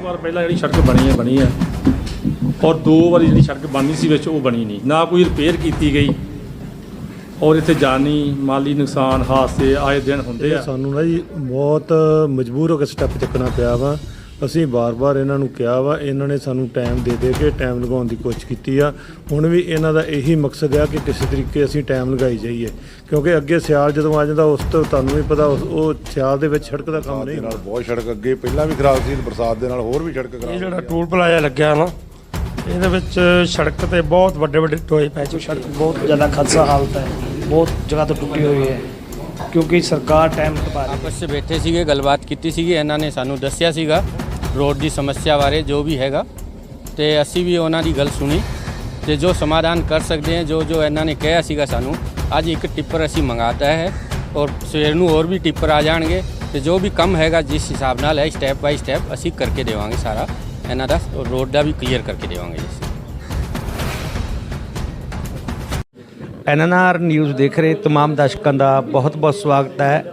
ਵਾਰ ਪਹਿਲਾਂ ਜਿਹੜੀ ਸੜਕ ਬਣੀ ਹੈ ਬਣੀ ਹੈ। ਔਰ ਦੋ ਵਾਰੀ ਜਿਹੜੀ ਸੜਕ ਬਣਨੀ ਸੀ ਵਿੱਚ ਉਹ ਬਣੀ ਨਹੀਂ। ਨਾ ਕੋਈ ਰਿਪੇਅਰ ਕੀਤੀ ਗਈ। ਔਰ ਇੱਥੇ ਜਾਨੀ, ਮਾਲੀ ਨੁਕਸਾਨ, ਹਾਦਸੇ ਆਏ ਦਿਨ ਹੁੰਦੇ ਆ। ਸਾਨੂੰ ਨਾ ਜੀ ਬਹੁਤ ਮਜਬੂਰ ਹੋ ਕੇ ਸਟੈਪ ਚੱਕਣਾ ਪਿਆ ਵਾ। ਅਸੀਂ ਬਾਰ-ਬਾਰ ਇਹਨਾਂ ਨੂੰ ਕਿਹਾ ਵਾ ਇਹਨਾਂ ਨੇ ਸਾਨੂੰ ਟਾਈਮ ਦੇ ਦੇ ਕੇ ਟਾਈਮ ਲਗਾਉਣ ਦੀ ਕੋਸ਼ਿਸ਼ ਕੀਤੀ ਆ। ਹੁਣ ਵੀ ਇਹਨਾਂ ਦਾ ਇਹੀ ਮਕਸਦ ਆ ਕਿ ਕਿਸੇ ਤਰੀਕੇ ਅਸੀਂ ਟਾਈਮ ਲਗਾਈ ਜਾਈਏ। ਕਿਉਂਕਿ ਅੱਗੇ ਸਿਆਲ ਜਦੋਂ ਆ ਜਾਂਦਾ ਉਸ ਤੋਂ ਤੁਹਾਨੂੰ ਵੀ ਪਤਾ ਉਸ- ਉਹ ਸਿਆਲ ਦੇ ਵਿੱਚ ਸੜਕ ਦਾ ਕੰਮ ਨਹੀਂ ਨਾਲ ਬਹੁਤ ਸੜਕ ਅੱਗੇ ਪਹਿਲਾਂ ਵੀ ਖਰਾਬ ਸੀ ਬਰਸਾਤ ਦੇ ਨਾਲ ਹੋਰ ਵੀ ਸੜਕ ਇਹ ਖਰਾਬ ਜਿਹੜਾ ਟੂਲ ਪਲਾਜ਼ਾ ਲੱਗਿਆ ਨਾ ਇਹਦੇ ਵਿੱਚ ਸੜਕ ਤੇ ਬਹੁਤ ਵੱਡੇ ਵੱਡੇ ਟੋਏ ਪੈ ਚੁੱਕੇ ਸੜਕ ਬਹੁਤ ਜ਼ਿਆਦਾ ਖਦਸ਼ਾ ਹਾਲਤ ਹੈ। ਬਹੁਤ ਜਗ੍ਹਾ ਤੋਂ ਟੁੱਟੀ ਹੋਈ ਹੈ। ਕਿਉਂਕਿ ਸਰਕਾਰ ਟਾਈਮ ਟਪਾ ਰਹੀ ਹੈ। ਆਪਸ 'ਚ ਬੈਠੇ ਸੀਗੇ ਗੱਲਬਾਤ ਕੀਤੀ ਸੀਗੀ ਇਹਨਾਂ ਨੇ ਸਾਨੂੰ ਦੱਸਿਆ ਸੀਗਾ। ਰੋਡ ਦੀ ਸਮੱਸਿਆ ਬਾਰੇ ਜੋ ਵੀ ਹੈਗਾ ਤੇ ਅਸੀਂ ਵੀ ਉਹਨਾਂ ਦੀ ਗੱਲ ਸੁਣੀ ਤੇ ਜੋ ਸਮਾਧਾਨ ਕਰ ਸਕਦੇ ਹਾਂ ਜੋ ਜੋ ਇਹਨਾਂ ਨੇ ਕਿਹਾ ਸੀਗਾ ਸਾਨੂੰ ਅੱਜ ਇੱਕ ਟਿੱਪਰ ਅਸੀਂ ਮੰਗਾਤਾ ਹੈ ਔਰ ਸਵੇਰ ਨੂੰ ਹੋਰ ਵੀ ਟਿੱਪਰ ਆ ਜਾਣਗੇ ਤੇ ਜੋ ਵੀ ਕੰਮ ਹੈਗਾ ਜਿਸ ਹਿਸਾਬ ਨਾਲ ਹੈ ਸਟੈਪ ਬਾਈ ਸਟੈਪ ਅਸੀਂ ਕਰਕੇ ਦੇਵਾਂਗੇ ਸਾਰਾ ਇਹਨਾਂ ਦਾ ਰੋਡ ਦਾ ਵੀ ਕਲੀਅਰ ਕਰਕੇ ਦੇਵਾਂਗੇ ਜੀ ਅਸੀਂ ਐਨਐਨਆਰ ਨਿਊਜ਼ ਦੇਖ ਰਹੇ तमाम ਦਰਸ਼ਕਾਂ ਦਾ ਬਹੁਤ-ਬਹੁਤ ਸਵਾਗਤ ਹੈ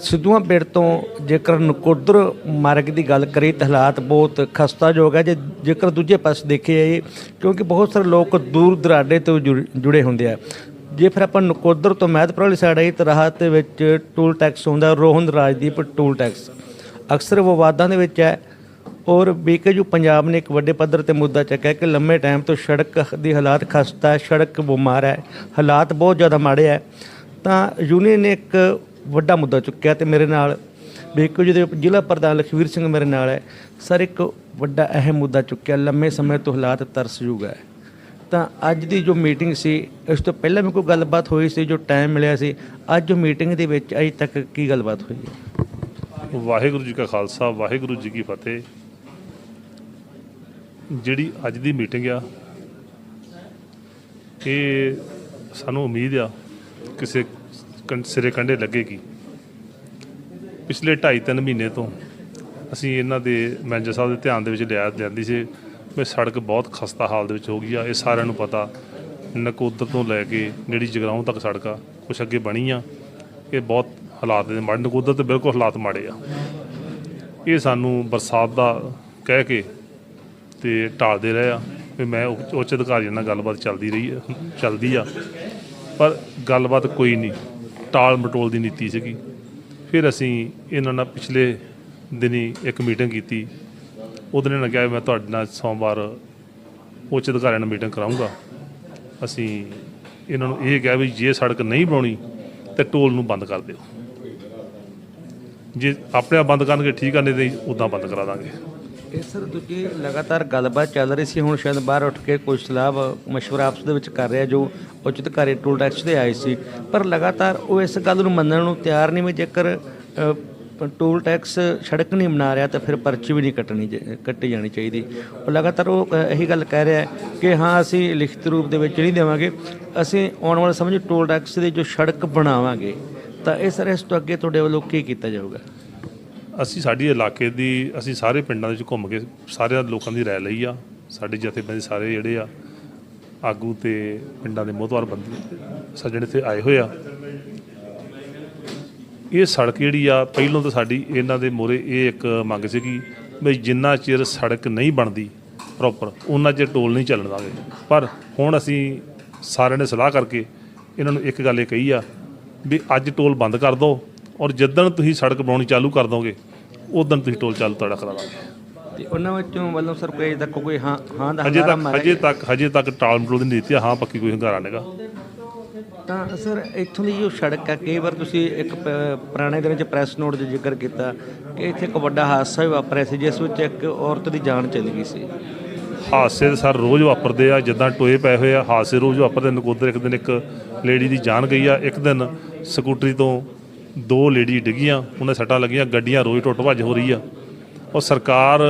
ਸਿੱਧੂਆਂ ਪਿੰਡ ਤੋਂ ਜੇਕਰ ਨਕੋਦਰ ਮਾਰਗ ਦੀ ਗੱਲ ਕਰੀ ਤਾਂ ਹਾਲਾਤ ਬਹੁਤ ਖਸਤਾਯੋਗ ਹੈ। ਜੇ ਜੇਕਰ ਦੂਜੇ ਪਾਸੇ ਦੇਖੇ ਜਾਈਏ ਕਿਉਂਕਿ ਬਹੁਤ ਸਾਰੇ ਲੋਕ ਦੂਰ ਦਰਾਡੇ ਤੋਂ ਜੁੜ- ਜੁੜੇ ਹੁੰਦੇ ਆ। ਜੇ ਫਿਰ ਆਪਾਂ ਨਕੋਦਰ ਤੋਂ ਮਹਿਤਪੁਰ ਵਾਲੀ ਸਾਈਡ ਆਈ ਤਾਂ ਰਾਹਤ ਦੇ ਵਿੱਚ ਟੂਲ ਟੈਕਸ ਹੁੰਦਾ, ਰੋਹਨ ਰਾਜਦੀਪ ਟੂਲ ਟੈਕਸ। ਅਕਸਰ ਵਿਵਾਦਾਂ ਦੇ ਵਿੱਚ ਹੈ। ਔਰ ਬੀਕੇਯੂ ਪੰਜਾਬ ਨੇ ਇੱਕ ਵੱਡੇ ਪੱਧਰ ਤੇ ਮੁੱਦਾ ਚੱਕਿਆ ਕਿ ਲੰਮੇ ਟਾਈਮ ਤੋਂ ਸੜਕ ਦੀ ਹਾਲਾਤ ਖਸਤਾ ਹੈ ਸੜਕ ਬਿਮਾਰ ਹੈ। ਹਾਲਾਤ ਬਹੁਤ ਜ਼ਿਆਦਾ ਮਾੜੇ ਹੈ। ਤਾਂ ਯੂਨੀਅਨ ਨੇ ਇੱਕ ਵੱਡਾ ਮੁੱਦਾ ਚੁੱਕਿਆ ਤੇ ਮੇਰੇ ਨਾਲ ਬੀਕੇਯੂ ਜਿਹਦੇ ਜ਼ਿਲ੍ਹਾ ਪ੍ਰਧਾਨ ਲਖਵੀਰ ਸਿੰਘ ਮੇਰੇ ਨਾਲ ਹੈ। ਸਰ, ਇੱਕ ਵੱਡਾ ਅਹਿਮ ਮੁੱਦਾ ਚੁੱਕਿਆ, ਲੰਮੇ ਸਮੇਂ ਤੋਂ ਹਾਲਾਤ ਤਰਸਯੋਗ ਹੈ। ਤਾਂ ਅੱਜ ਦੀ ਜੋ ਮੀਟਿੰਗ ਸੀ, ਇਸ ਤੋਂ ਪਹਿਲਾਂ ਵੀ ਕੋਈ ਗੱਲਬਾਤ ਹੋਈ ਸੀ, ਜੋ ਟਾਈਮ ਮਿਲਿਆ ਸੀ, ਅੱਜ ਜੋ ਮੀਟਿੰਗ ਦੇ ਵਿੱਚ ਅਜੇ ਤੱਕ ਕੀ ਗੱਲਬਾਤ ਹੋਈ ਹੈ? ਵਾਹਿਗੁਰੂ ਜੀ ਕਾ ਖਾਲਸਾ, ਵਾਹਿਗੁਰੂ ਜੀ ਕੀ ਫਤਿਹ। ਜਿਹੜੀ ਅੱਜ ਦੀ ਮੀਟਿੰਗ ਆ, ਇਹ ਸਾਨੂੰ ਉਮੀਦ ਆ, ਕਿਸੇ ਕੰ- ਸਿਰੇ ਕੰਢੇ ਲੱਗੇਗੀ। ਪਿਛਲੇ 2.5-3 ਮਹੀਨੇ ਤੋਂ ਅਸੀਂ ਇਹਨਾਂ ਦੇ ਮੈਨੇਜਰ ਸਾਹਿਬ ਦੇ ਧਿਆਨ ਦੇ ਵਿੱਚ ਲਿਆ ਲਿਆਂਦੀ ਸੀ। ਵੀ ਸੜਕ ਬਹੁਤ ਖਸਤਾ ਹਾਲ ਦੇ ਵਿੱਚ ਹੋ ਗਈ ਆ। ਇਹ ਸਾਰਿਆਂ ਨੂੰ ਪਤਾ। ਨਕੋਦਰ ਤੋਂ ਲੈ ਕੇ ਜਿਹੜੀ ਜਗਰਾਉਂ ਤੱਕ ਸੜਕ ਆ। ਕੁਛ ਅੱਗੇ ਬਣੀ ਆ। ਇਹ ਬਹੁਤ ਹਾਲਾਤ ਦੇ ਮਾੜੇ ਨਕੋਦਰ ਤੇ ਬਿਲਕੁਲ ਹਾਲਾਤ ਮਾੜੇ ਆ। ਇਹ ਸਾਨੂੰ ਬਰਸਾਤ ਦਾ ਕਹਿ ਕੇ ਤੇ ਟਾਲਦੇ ਰਹੇ ਆ। ਵੀ ਮੈਂ ਉੱਚ ਉੱਚ ਅਧਿਕਾਰੀਆਂ ਨਾਲ ਗੱਲਬਾਤ ਚੱਲਦੀ ਰਹੀ ਆ ਚੱਲਦੀ ਆ। ਪਰ ਗੱਲਬਾਤ ਕੋਈ ਨਹੀਂ। ਟਾਲ ਮਟੋਲ ਦੀ ਨੀਤੀ ਸੀਗੀ। ਫਿਰ ਅਸੀਂ ਇਹਨਾਂ ਨਾਲ ਪਿਛਲੇ ਦਿਨੀ ਇੱਕ ਮੀਟਿੰਗ ਕੀਤੀ। ਉਹਦੇ ਨੇ ਕਿਹਾ ਵੀ ਮੈਂ ਤੁਹਾਡੇ ਨਾਲ ਸੋਮਵਾਰ ਉੱਚ ਅਧਿਕਾਰੀਆਂ ਨਾਲ ਮੀਟਿੰਗ ਕਰਾਉਂਗਾ ਅਸੀਂ ਇਹਨਾਂ ਨੂੰ ਇਹ ਕਿਹਾ ਵੀ ਜੇ ਸੜਕ ਨਹੀਂ ਬਣਾਉਣੀ ਤੇ ਟੋਲ ਨੂੰ ਬੰਦ ਕਰ ਦਿਓ। ਜੇ ਆਪਣੇ ਆਪ ਬੰਦ ਕਰਨਗੇ, ਠੀਕ ਆ, ਨਹੀਂ ਤੇ ਉਦਾਂ ਬੰਦ ਕਰਾ ਦਾਂਗੇ। ਇਹ ਸਰ ਦੂਜੀ ਲਗਾਤਾਰ ਗੱਲਬਾਤ ਚੱਲ ਰਹੀ ਸੀ ਹੁਣ ਸ਼ਾਇਦ ਬਾਹਰ ਉੱਠ ਕੇ ਕੋਈ ਸਲਾਹ ਮਸ਼ਵਰਾ ਆਪਸ ਦੇ ਵਿੱਚ ਕਰ ਰਿਹਾ ਜੋ ਉਚਿਤ ਕਾਰੇ ਟੂਲ ਟੈਕਸ ਦੇ ਆਏ ਸੀ। ਪਰ ਲਗਾਤਾਰ ਉਹ ਇਸ ਗੱਲ ਨੂੰ ਮੰਨਣ ਨੂੰ ਤਿਆਰ ਨਹੀਂ ਵੀ ਜੇਕਰ ਅ, ਟੂਲ ਟੈਕਸ ਸੜਕ ਨਹੀਂ ਬਣਾ ਰਿਹਾ ਤਾਂ ਫਿਰ ਪਰਚੀ ਵੀ ਨਹੀਂ ਕੱਟਣੀ ਚਾਹੀ- ਕੱਟੀ ਜਾਣੀ ਚਾਹੀਦੀ। ਉਹ ਲਗਾਤਾਰ ਉਹ ਇਹੀ ਗੱਲ ਕਹਿ ਰਿਹਾ ਕਿ ਹਾਂ ਅਸੀਂ ਲਿਖਤ ਰੂਪ ਦੇ ਵਿੱਚ ਨਹੀਂ ਦੇਵਾਂਗੇ। ਅਸੀਂ ਆਉਣ ਵਾਲੇ ਸਮੇਂ 'ਚ ਟੂਲ ਟੈਕਸ ਦੀ ਜੋ ਸੜਕ ਬਣਾਵਾਂਗੇ ਤਾਂ ਇਹ ਸਰ ਇਸ ਤੋਂ ਅੱਗੇ ਤੁਹਾਡੇ ਵੱਲੋਂ ਕੀ ਕੀਤਾ ਜਾਊਗਾ? ਅਸੀਂ ਸਾਡੀ ਇਲਾਕੇ ਦੀ, ਅਸੀਂ ਸਾਰੇ ਪਿੰਡਾਂ ਦੇ ਵਿੱਚ ਘੁੰਮ ਕੇ ਸਾਰਿਆਂ ਲੋਕਾਂ ਦੀ ਰਾਏ ਲਈ ਆ। ਸਾਡੇ ਜਥੇਬੰਦੀ ਸਾਰੇ ਜਿਹੜੇ ਆ, ਆਗੂ ਤੇ ਪਿੰਡਾਂ ਦੇ ਮੋਹਤਵਾਰ ਬੰਦੇ ਸੱਜਣ ਇੱਥੇ ਆਏ ਹੋਏ ਆ। ਇਹ ਸੜਕ ਜਿਹੜੀ ਆ, ਪਹਿਲੋਂ ਤਾਂ ਸਾਡੀ ਇਹਨਾਂ ਦੇ ਮੋਰੇ ਇਹ ਇੱਕ ਮੰਗ ਸੀਗੀ ਵੀ ਜਿੰਨਾ ਚਿਰ ਸੜਕ ਨਹੀਂ ਬਣਦੀ ਪ੍ਰੋਪਰ ਉਹਨਾਂ ਚਿਰ ਟੋਲ ਨਹੀਂ ਚੱਲਣ ਦਾਂਗੇ। ਪਰ ਹੁਣ ਅਸੀਂ ਸਾਰਿਆਂ ਨੇ ਸਲਾਹ ਕਰਕੇ ਇਹਨਾਂ ਨੂੰ ਇੱਕ ਗੱਲ ਇਹ ਕਹੀ ਆ ਵੀ ਅੱਜ ਟੋਲ ਬੰਦ ਕਰ ਦਿਓ ਔਰ ਜਿੱਦਣ ਤੁਸੀਂ ਸੜਕ ਬਣਾਉਣੀ ਚਾਲੂ ਕਰ ਦੋਗੇ ਉਦੋਂ ਤੁਸੀਂ ਟੋਲ ਚਾਲੂ ਤੁਹਾਡਾ ਕਰਾ ਦਾਂਗੇ ਤੇ ਉਹਨਾਂ ਵਿੱਚੋਂ ਵੱਲੋਂ ਸਰ ਕੋਈ ਤੱਕ ਕੋਈ ਹਾਂ ਹਾਂ ਦਾ ਹਜੇ ਤੱਕ ਹਜੇ ਤੱਕ ਹਜੇ ਤੱਕ ਟਾਲ ਮਟੋਲ ਦੀ ਨੀਤੀ ਹਾਂ ਪੱਕੀ ਕੋਈ ਹੰਗਾਰਾ ਨਹੀਂਗਾ ਤਾਂ ਸਰ ਇੱਥੋਂ ਦੀ ਜੋ ਸੜਕ ਹੈ ਕਈ ਵਾਰ ਤੁਸੀਂ ਇੱਕ ਪੁਰਾਣੇ ਦਿਨਾਂ 'ਚ ਪ੍ਰੈਸ ਨੋਟ 'ਚ ਜ਼ਿਕਰ ਕੀਤਾ ਕਿ ਇੱਥੇ ਇੱਕ ਵੱਡਾ ਹਾਦਸਾ ਵੀ ਵਾਪਰਿਆ ਸੀ ਜਿਸ ਵਿੱਚ ਇੱਕ ਔਰਤ ਦੀ ਜਾਨ ਚਲੀ ਗਈ ਸੀ। ਹਾਦਸੇ ਸਰ ਰੋਜ਼ ਵਾਪਰਦੇ ਆ ਜਿੱਦਾਂ ਟੋਏ ਪਏ ਹੋਏ ਆ ਹਾਦਸੇ ਰੋਜ਼ ਵਾਪਰਦੇ ਨਕੋਦਰ ਇੱਕ ਦਿਨ ਇੱਕ ਲੇਡੀ ਦੀ ਜਾਨ ਗਈ ਆ ਇੱਕ ਦਿਨ ਸਕੂਟਰੀ ਤੋਂ ਦੋ ਲੇਡੀ ਡਿੱਗੀਆਂ, ਉਹਨਾਂ ਸੱਟਾਂ ਲੱਗੀਆਂ, ਗੱਡੀਆਂ ਰੋਜ਼ ਟੁੱਟ ਭੱਜ ਹੋ ਰਹੀ ਆ। ਔਰ ਸਰਕਾਰ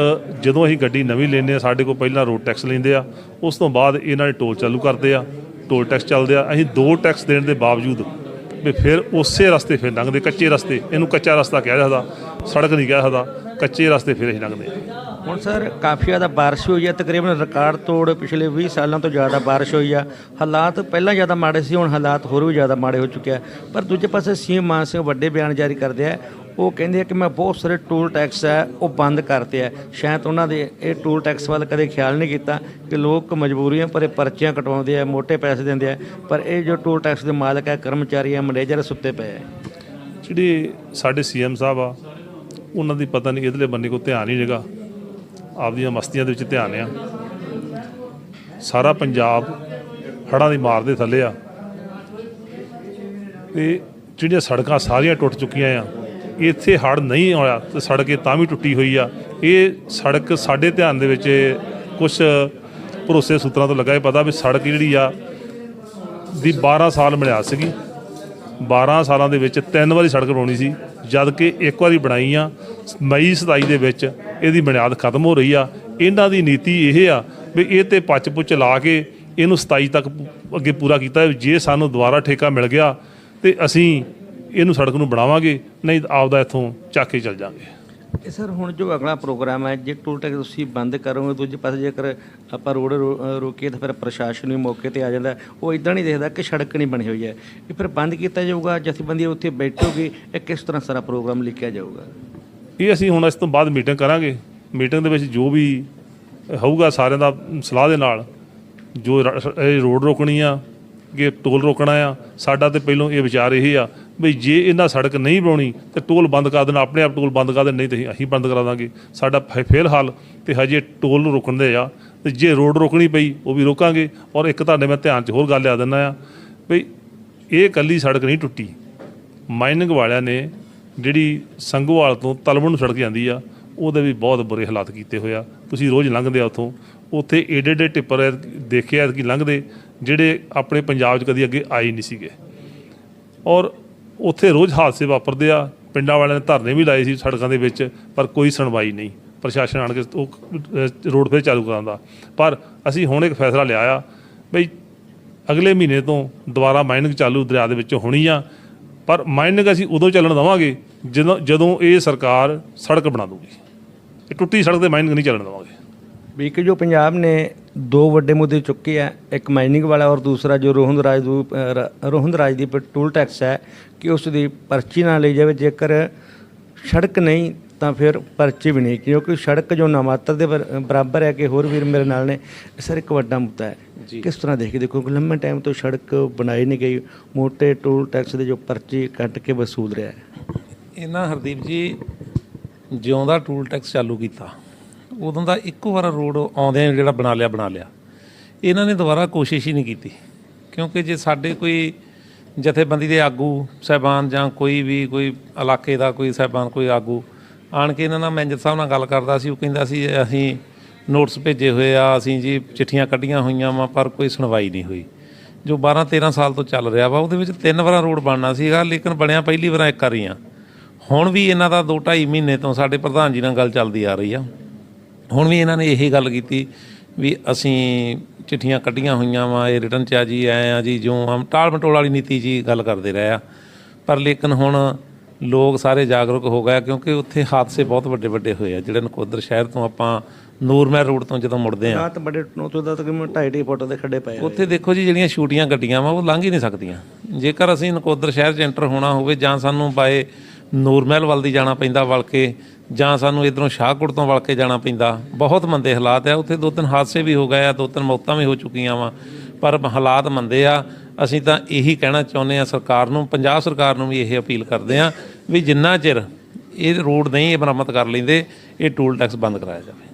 ਜਦੋਂ ਅਸੀਂ ਗੱਡੀ ਨਵੀਂ ਲੈਂਦੇ ਆ, ਸਾਡੇ ਕੋਲ ਪਹਿਲਾਂ ਰੋਡ ਟੈਕਸ ਲੈਂਦੇ ਆ, ਉਸ ਤੋਂ ਬਾਅਦ ਇਹਨਾਂ ਨੇ ਟੋਲ ਚਾਲੂ ਕਰਦੇ ਆ, ਟੋਲ ਟੈਕਸ ਚੱਲਦੇ ਆ। ਅਸੀਂ ਦੋ ਟੈਕਸ ਦੇਣ ਦੇ ਬਾਵਜੂਦ ਵੀ ਫਿਰ ਉਸੇ ਰਸਤੇ ਫਿਰ ਲੰਘਦੇ, ਕੱਚੇ ਰਸਤੇ, ਇਹਨੂੰ ਕੱਚਾ ਰਸਤਾ ਕਿਹਾ ਜਾਂਦਾ, ਸੜਕ ਨਹੀਂ ਕਿਹਾ ਜਾਂਦਾ, ਕੱਚੇ ਰਸਤੇ ਫਿਰ ਅਸੀਂ ਲੰਘਦੇ ਆ। ਹੁਣ ਸਰ ਕਾਫੀ ਜ਼ਿਆਦਾ ਬਾਰਿਸ਼ ਹੋਈ ਹੈ, ਤਕਰੀਬਨ ਰਿਕਾਰਡ ਤੋੜ ਪਿਛਲੇ 20 ਸਾਲਾਂ ਤੋਂ ਜ਼ਿਆਦਾ ਬਾਰਿਸ਼ ਹੋਈ ਆ। ਹਾਲਾਤ ਪਹਿਲਾਂ ਜ਼ਿਆਦਾ ਮਾੜੇ ਸੀ, ਹੁਣ ਹਾਲਾਤ ਹੋਰ ਵੀ ਜ਼ਿਆਦਾ ਮਾੜੇ ਹੋ ਚੁੱਕੇ ਆ। ਪਰ ਦੂਜੇ ਪਾਸੇ ਸੀਐਮ ਮਾਨ ਸਿੰਘ ਵੱਡੇ ਬਿਆਨ ਜਾਰੀ ਕਰਦੇ ਆ। ਉਹ ਕਹਿੰਦੇ ਆ ਕਿ ਮੈਂ ਬਹੁਤ ਸਾਰੇ ਟੂਲ ਟੈਕਸ ਹੈ ਉਹ ਬੰਦ ਕਰਤੇ ਆ। ਸ਼ਾਇਦ ਉਹਨਾਂ ਦੇ ਇਹ ਟੂਲ ਟੈਕਸ ਵੱਲ ਕਦੇ ਖਿਆਲ ਨਹੀਂ ਕੀਤਾ ਕਿ ਲੋਕ ਮਜਬੂਰੀਆਂ ਭਰੇ ਪਰਚੀਆਂ ਕਟਵਾਉਂਦੇ ਆ, ਮੋٹے ਪੈਸੇ ਦਿੰਦੇ ਆ। ਪਰ ਇਹ ਜੋ ਟੂਲ ਟੈਕਸ ਦੇ ਮਾਲਕ ਹੈ ਕਰਮਚਾਰੀ ਹੈ ਮੈਨੇਜਰ ਸੁੱਤੇ ਪਏ ਆ। ਜਿਹੜੇ ਸਾਡੇ ਸੀਐਮ ਸਾਹਿਬ ਆ, ਉਹਨਾਂ ਦੀ ਪਤਾ ਨਹੀਂ ਇਧਰਲੇ ਬੰਨੇ ਕੋ ਧਿਆਨ ਹੀ ਨਹੀਂਗਾ ਆਪਦੀਆਂ ਮਸਤੀਆਂ ਦੇ ਵਿੱਚ ਧਿਆਨ ਆ। ਸਾਰਾ ਪੰਜਾਬ ਹੜ੍ਹਾਂ ਦੀ ਮਾਰ ਦੇ ਥੱਲੇ ਆ। ਤੇ ਜਿਹੜੀਆਂ ਸੜਕਾਂ ਸਾਰੀਆਂ ਟੁੱਟ ਚੁੱਕੀਆਂ ਆ, ਇੱਥੇ ਹੜ੍ਹ ਨਹੀਂ ਆਇਆ ਤੇ ਸੜਕ ਇਹ ਤਾਂ ਵੀ ਟੁੱਟੀ ਹੋਈ ਆ। ਇਹ ਸੜਕ ਸਾਡੇ ਧਿਆਨ ਦੇ ਵਿੱਚ ਕੁਝ ਭਰੋਸੇ ਸੂਤਰਾਂ ਤੋਂ ਲੱਗਾ ਇਹ ਪਤਾ ਵੀ ਸੜਕ ਜਿਹੜੀ ਆ, ਦੀ 12 ਸਾਲ ਮਿਲਿਆ ਸੀਗੀ। 12 ਸਾਲਾਂ ਦੇ ਵਿੱਚ ਤਿੰਨ ਵਾਰੀ ਸੜਕ ਬਣਾਉਣੀ ਸੀ, ਜਦ ਕਿ ਇੱਕ ਵਾਰੀ ਬਣਾਈ ਆ, ਮਈ 27 ਦੇ ਵਿੱਚ ਇਹਦੀ ਬੁਨਿਆਦ ਖਤਮ ਹੋ ਰਹੀ ਆ। ਇਹਨਾਂ ਦੀ ਨੀਤੀ ਇਹ ਆ ਵੀ ਇਹ ਤੇ ਪੱਚ ਪੁੱਚ ਲਾ ਕੇ ਇਹਨੂੰ 27 ਤੱਕ ਅੱਗੇ ਪੂਰਾ ਕੀਤਾ ਜੇ ਸਾਨੂੰ ਦੁਬਾਰਾ ਠੇਕਾ ਮਿਲ ਗਿਆ ਤੇ ਅਸੀਂ ਇਹਨੂੰ ਸੜਕ ਨੂੰ ਬਣਾਵਾਂਗੇ, ਨਹੀਂ ਆਪਦਾ ਇੱਥੋਂ ਚੱਕ ਕੇ ਚੱਲ ਜਾਾਂਗੇ। ਇਹ ਸਰ, ਹੁਣ ਜੋ ਅਗਲਾ ਪ੍ਰੋਗਰਾਮ ਹੈ, ਜੇ ਟੋਲ ਟੈਕਸ ਤੁਸੀਂ ਬੰਦ ਕਰੋਗੇ, ਦੂਜੇ ਪਾਸੇ ਜੇਕਰ ਆਪਾਂ ਰੋਡ ਰੋ- ਰੋਕੀਏ ਤਾਂ ਫਿਰ ਪ੍ਰਸ਼ਾਸਨ ਵੀ ਮੌਕੇ ਤੇ ਆ ਜਾਂਦਾ। ਉਹ ਇਦਾਂ ਨਹੀਂ ਦੇਖਦਾ ਕਿ ਸੜਕ ਨਹੀਂ ਬਣੀ ਹੋਈ ਹੈ। ਇਹ ਫਿਰ ਬੰਦ ਕੀਤਾ ਜਾਊਗਾ ਜਥੇਬੰਦੀ ਉੱਥੇ ਬੈਠੋਗੇ, ਇਹ ਕਿਸ ਤਰ੍ਹਾਂ ਸਾਰਾ ਪ੍ਰੋਗਰਾਮ ਲਿਖਿਆ ਜਾਊਗਾ? ਇਹ ਅਸੀਂ ਹੁਣ ਇਸ ਤੋਂ ਬਾਅਦ ਮੀਟਿੰਗ ਕਰਾਂਗੇ। ਮੀਟਿੰਗ ਦੇ ਵਿੱਚ ਜੋ ਵੀ ਹੋਊਗਾ ਸਾਰਿਆਂ ਦਾ ਸਲਾਹ ਦੇ ਨਾਲ, ਜੋ ਇਹ ਰੋਡ ਰੋਕਣੀ ਆ ਕਿ ਟੋਲ ਰੋਕਣਾ ਆ, ਸਾਡਾ ਤੇ ਪਹਿਲੋਂ ਇਹ ਵਿਚਾਰ ਇਹ ਆ ਵੀ ਜੇ ਇਹਨਾਂ ਸੜਕ ਨਹੀਂ ਬਣਾਉਣੀ ਤੇ ਟੋਲ ਬੰਦ ਕਰ ਦੇਣਾ, ਆਪਣੇ ਆਪ ਟੋਲ ਬੰਦ ਕਰ ਦੇਣ, ਨਹੀਂ ਤੇ ਅਸੀਂ ਬੰਦ ਕਰਾ ਦਾਂਗੇ। ਸਾਡਾ ਫ- ਫਿਲਹਾਲ ਤੇ ਹਜੇ ਟੋਲ ਨੂੰ ਰੋਕਣ ਦੇ ਆ। ਤੇ ਜੇ ਰੋਡ ਰੋਕਣੀ ਪਈ, ਉਹ ਵੀ ਰੋਕਾਂਗੇ। ਔਰ ਇੱਕ ਤੁਹਾਡੇ ਮੈਂ ਧਿਆਨ 'ਚ ਹੋਰ ਗੱਲ ਆ ਦਿੰਦਾ ਆ ਵੀ ਇਹ ਕੱਲੀ ਸੜਕ ਨਹੀਂ ਟੁੱਟੀ। ਮਾਈਨਿੰਗ ਵਾਲਿਆਂ ਨੇ ਜਿਹੜੀ ਸੰਗੋਵਾਲ ਤੋਂ ਤਲਵਣ ਨੂੰ ਸੜਕ ਜਾਂਦੀ ਆ ਉਹਦੇ ਵੀ ਬਹੁਤ ਬੁਰੇ ਹਾਲਾਤ ਕੀਤੇ ਹੋਇਆ ਤੁਸੀਂ ਰੋਜ਼ ਲੰਘਦੇ ਆ ਉੱਥੋਂ। ਉੱਥੇ ਏਡੇ ਏਡੇ ਟਿੱਪਰ ਐ- ਦੇਖੇ ਕਿ ਲੰਘਦੇ ਜਿਹੜੇ ਆਪਣੇ ਪੰਜਾਬ 'ਚ ਕਦੀ ਅੱਗੇ ਆਏ ਨਹੀਂ ਸੀਗੇ। ਔਰ ਉੱਥੇ ਰੋਜ਼ ਹਾਦਸੇ ਵਾਪਰਦੇ ਆ ਪਿੰਡਾਂ ਵਾਲਿਆਂ ਨੇ ਧਰਨੇ ਵੀ ਲਾਏ ਸੀ ਸੜਕਾਂ ਦੇ ਵਿੱਚ ਪਰ ਕੋਈ ਸੁਣਵਾਈ ਨਹੀਂ। ਪ੍ਰਸ਼ਾਸਨ ਆਣ ਕੇ ਉਹ ਅਹ, ਰੋਡ ਫੇਰ ਚਾਲੂ ਕਰਾਉਂਦਾ। ਪਰ ਅਸੀਂ ਹੁਣ ਇੱਕ ਫੈਸਲਾ ਲਿਆ ਆ ਬਈ ਅਗਲੇ ਮਹੀਨੇ ਤੋਂ ਦੁਬਾਰਾ ਮਾਈਨਿੰਗ ਚਾਲੂ ਦਰਿਆ ਦੇ ਵਿੱਚ ਹੋਣੀ ਆ ਪਰ ਮਾਈਨਿੰਗ ਅਸੀਂ ਉਦੋਂ ਚੱਲਣ ਦੇਵਾਂਗੇ ਜਦੋਂ ਜਦੋਂ ਇਹ ਸਰਕਾਰ ਸੜਕ ਬਣਾ ਦੂਗੀ ਇਹ ਟੁੱਟੀ ਸੜਕ ਤੇ ਮਾਈਨਿੰਗ ਨਹੀਂ ਚੱਲਣ ਦੇਵਾਂਗੇ। ਵੀ ਇੱਕ ਜੋ ਪੰਜਾਬ ਨੇ ਦੋ ਵੱਡੇ ਮੁੱਦੇ ਚੁੱਕੇ ਆ, ਇੱਕ ਮਾਈਨਿੰਗ ਵਾਲਾ ਔਰ ਦੂਸਰਾ ਜੋ ਰੋਹਨ ਰਾਜ ਦੂ ਰੋਹਨ ਰਾਜ ਦੀ ਪ- ਟੂਲ ਟੈਕਸ ਹੈ ਕਿ ਉਸ ਦੀ ਪਰਚੀ ਨਾ ਲਈ ਜਾਵੇ, ਜੇਕਰ ਸੜਕ ਨਹੀਂ ਤਾਂ ਫਿਰ ਪਰਚੀ ਵੀ ਨਹੀਂ ਕਿਉਂਕਿ ਸੜਕ ਜੋ ਨਾਮਾਤਰ ਦੇ ਬਰ- ਬਰਾਬਰ ਹੈ ਕਿ ਹੋਰ ਵੀਰ ਮੇਰੇ ਨਾਲ ਨੇ ਸਰ ਇੱਕ ਵੱਡਾ ਮੁੱਦਾ ਹੈ। ਕਿਸ ਤਰ੍ਹਾਂ ਦੇਖਦੇ ਦੇਖੋ ਕਿ ਲੰਮੇ ਟਾਈਮ ਤੋਂ ਸੜਕ ਬਣਾਈ ਨਹੀਂ ਗਈ ਮੋٹے ਟੂਲ ਟੈਕਸ ਦੇ ਜੋ ਪਰਚੀ ਕੱਟ ਕੇ ਵਸੂਲ ਰਿਹਾ ਹੈ। ਇਹਨਾਂ ਹਰਦੀਪ ਜੀ ਜਿਉਂ ਦਾ ਟੂਲ ਟੈਕਸ ਚਾਲੂ ਕੀਤਾ ਉਦੋਂ ਦਾ ਇੱਕੋ ਵਾਰ ਰੋਡ ਆਉਂਦਿਆਂ ਜਿਹੜਾ ਬਣਾ ਲਿਆ ਬਣਾ ਲਿਆ। ਇਹਨਾਂ ਨੇ ਦੁਬਾਰਾ ਕੋਸ਼ਿਸ਼ ਹੀ ਨਹੀਂ ਕੀਤੀ ਕਿਉਂਕਿ ਜੇ ਸਾਡੇ ਕੋਈ ਜਥੇਬੰਦੀ ਦੇ ਆਗੂ ਸਹਿਬਾਨ ਜਾਂ ਕੋਈ ਵੀ ਕੋਈ ਇਲਾਕੇ ਦਾ ਕੋਈ ਸਹਿਬਾਨ ਕੋਈ ਆਗੂ ਆਣ ਕੇ ਇਹਨਾਂ ਨਾਲ ਮੈਨੇਜਰ ਸਾਹਿਬ ਨਾਲ ਗੱਲ ਕਰਦਾ ਸੀ, ਉਹ ਕਹਿੰਦਾ ਸੀ, ਅਸੀਂ ਨੋਟਸ ਭੇਜੇ ਹੋਏ ਆ, ਅਸੀਂ ਜੀ ਚਿੱਠੀਆਂ ਕੱਢੀਆਂ ਹੋਈਆਂ ਵਾ, ਪਰ ਕੋਈ ਸੁਣਵਾਈ ਨਹੀਂ ਹੋਈ। ਜੋ 12 13 ਸਾਲ ਤੋਂ ਚੱਲ ਰਿਹਾ ਵਾ, ਉਹਦੇ ਵਿੱਚ ਤਿੰਨ ਵਾਰਾਂ ਰੋਡ ਬਣਨਾ ਸੀਗਾ, ਲੇਕਿਨ ਬਣਿਆ ਪਹਿਲੀ ਵਾਰ ਇੱਕ ਵਾਰੀ ਆ। ਹੁਣ ਵੀ ਇਹਨਾਂ ਦਾ 2 2.5 ਮਹੀਨੇ ਤੋਂ ਸਾਡੇ ਪ੍ਰਧਾਨ ਜੀ ਨਾਲ ਗੱਲ ਚੱਲਦੀ ਆ ਰਹੀ ਆ। ਹੁਣ ਵੀ ਇਹਨਾਂ ਨੇ ਇਹੀ ਗੱਲ ਕੀਤੀ ਵੀ ਅਸੀਂ ਚਿੱਠੀਆਂ ਕੱਢੀਆਂ ਹੋਈਆਂ ਵਾ, ਇਹ ਰਿਟਰਨ ਚ ਆ ਜੀ ਆਏ ਆ ਜੀ ਜੋ ਹਮ ਟਾਲ ਮਟੋਲ ਵਾਲੀ ਨੀਤੀ ਜੀ ਗੱਲ ਕਰਦੇ ਰਹੇ ਆ। ਪਰ ਲੇਕਿਨ ਹੁਣ ਲੋਕ ਸਾਰੇ ਜਾਗਰੂਕ ਹੋ ਗਏ ਕਿਉਂਕਿ ਉੱਥੇ ਹਾਦਸੇ ਬਹੁਤ ਵੱਡੇ ਵੱਡੇ ਹੋਏ ਆ। ਜਿਹੜੇ ਨਕੋਦਰ ਸ਼ਹਿਰ ਤੋਂ ਆਪਾਂ ਨੂਰਮਹਿਰ ਰੋਡ ਤੋਂ ਜਦੋਂ ਮੁੜਦੇ ਆ। ਰਾਤ ਬੜੇ ਨੌ ਤੋਂ ਦਾ ਤਕਰੀਬਨ 2.5 ਫੁੱਟ ਦੇ ਖੱਡੇ ਪਏ। ਉੱਥੇ ਦੇਖੋ ਜੀ ਜਿਹੜੀਆਂ ਛੋਟੀਆਂ ਗੱਡੀਆਂ ਵਾ ਉਹ ਲੰਘ ਹੀ ਨਹੀਂ ਸਕਦੀਆਂ। ਜੇਕਰ ਅਸੀਂ ਨਕੋਦਰ ਸ਼ਹਿਰ 'ਚ ਐਂਟਰ ਹੋਣਾ ਹੋਵੇ ਜਾਂ ਸਾਨੂੰ ਬਾਏ ਨੂਰਮਹਿਲ ਵੱਲ ਦੀ ਜਾਣਾ ਪੈਂਦਾ ਵਲ ਕੇ ਜਾਂ ਸਾਨੂੰ ਇਧਰੋਂ ਸ਼ਾਹਕੋਟ ਤੋਂ ਵਲ ਕੇ ਜਾਣਾ ਪੈਂਦਾ ਬਹੁਤ ਮੰਦੇ ਹਾਲਾਤ ਆ। ਉੱਥੇ ਦੋ ਤਿੰਨ ਹਾਦਸੇ ਵੀ ਹੋ ਗਏ ਆ ਦੋ ਤਿੰਨ ਮੌਤਾਂ ਵੀ ਹੋ ਚੁੱਕੀਆਂ ਵਾ। ਪਰ ਹਾਲਾਤ ਮੰਦੇ ਆ, ਅਸੀਂ ਤਾਂ ਇਹੀ ਕਹਿਣਾ ਚਾਹੁੰਦੇ ਆ ਸਰਕਾਰ ਨੂੰ, ਪੰਜਾਬ ਸਰਕਾਰ ਨੂੰ ਵੀ ਇਹ ਅਪੀਲ ਕਰਦੇ ਆ ਵੀ ਜਿੰਨਾ ਚਿਰ ਇਹ ਰੋਡ ਨਹੀਂ ਇਹ ਮੁਰੰਮਤ ਕਰ ਲੈਂਦੇ, ਇਹ ਟੂਲ ਟੈਕਸ ਬੰਦ ਕਰਾਇਆ ਜਾਵੇ।